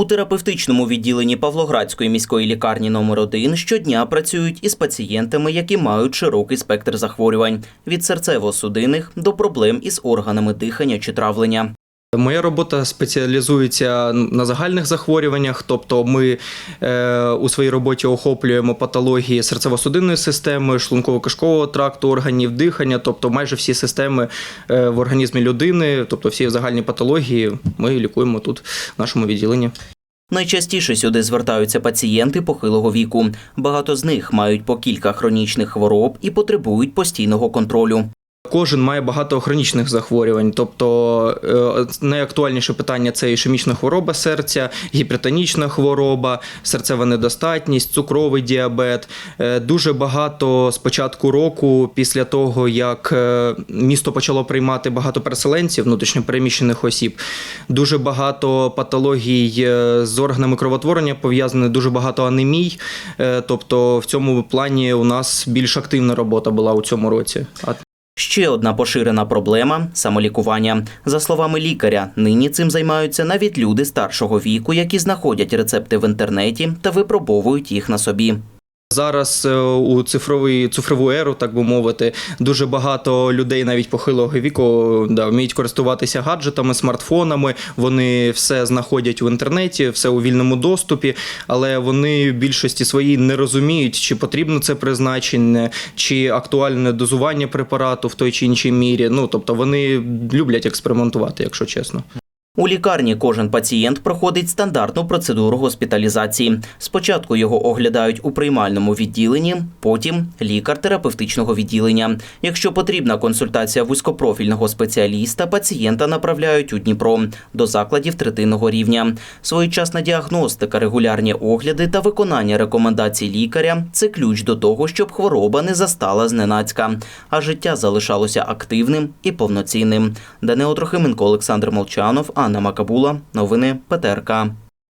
У терапевтичному відділенні Павлоградської міської лікарні номер 1 щодня працюють із пацієнтами, які мають широкий спектр захворювань від серцево-судинних до проблем із органами дихання чи травлення. Моя робота спеціалізується на загальних захворюваннях, тобто ми е, у своїй роботі охоплюємо патології серцево-судинної системи, шлунково-кишкового тракту, органів дихання, тобто майже всі системи е, в організмі людини, тобто всі загальні патології, ми лікуємо тут в нашому відділенні. Найчастіше сюди звертаються пацієнти похилого віку. Багато з них мають по кілька хронічних хвороб і потребують постійного контролю. Кожен має багато хронічних захворювань, тобто е, найактуальніше питання це ішемічна хвороба серця, гіпертонічна хвороба, серцева недостатність, цукровий діабет. Е, Дуже багато з початку року, після того як е, місто почало приймати багато переселенців, внутрішньопереміщених осіб, дуже багато патологій з органами кровотворення пов'язане, дуже багато анемій. Тобто, в цьому плані у нас більш активна робота була у цьому році. Ще одна поширена проблема самолікування. За словами лікаря, нині цим займаються навіть люди старшого віку, які знаходять рецепти в інтернеті та випробовують їх на собі. Зараз е, у цифровий цифрову еру, так би мовити, дуже багато людей, навіть похилого віку, да, вміють користуватися гаджетами, смартфонами. Вони все знаходять в інтернеті, все у вільному доступі, але вони в більшості своїй не розуміють, чи потрібно це призначення, чи актуальне дозування препарату в той чи іншій мірі. Ну тобто вони люблять експериментувати, якщо чесно. У лікарні кожен пацієнт проходить стандартну процедуру госпіталізації. Спочатку його оглядають у приймальному відділенні, потім лікар терапевтичного відділення. Якщо потрібна консультація вузькопрофільного спеціаліста, пацієнта направляють у Дніпро до закладів третинного рівня. Своєчасна діагностика, регулярні огляди та виконання рекомендацій лікаря це ключ до того, щоб хвороба не застала зненацька, а життя залишалося активним і повноцінним. Данило Трохименко, Олександр Молчанов, Анна Макабула. Новини ПТРК.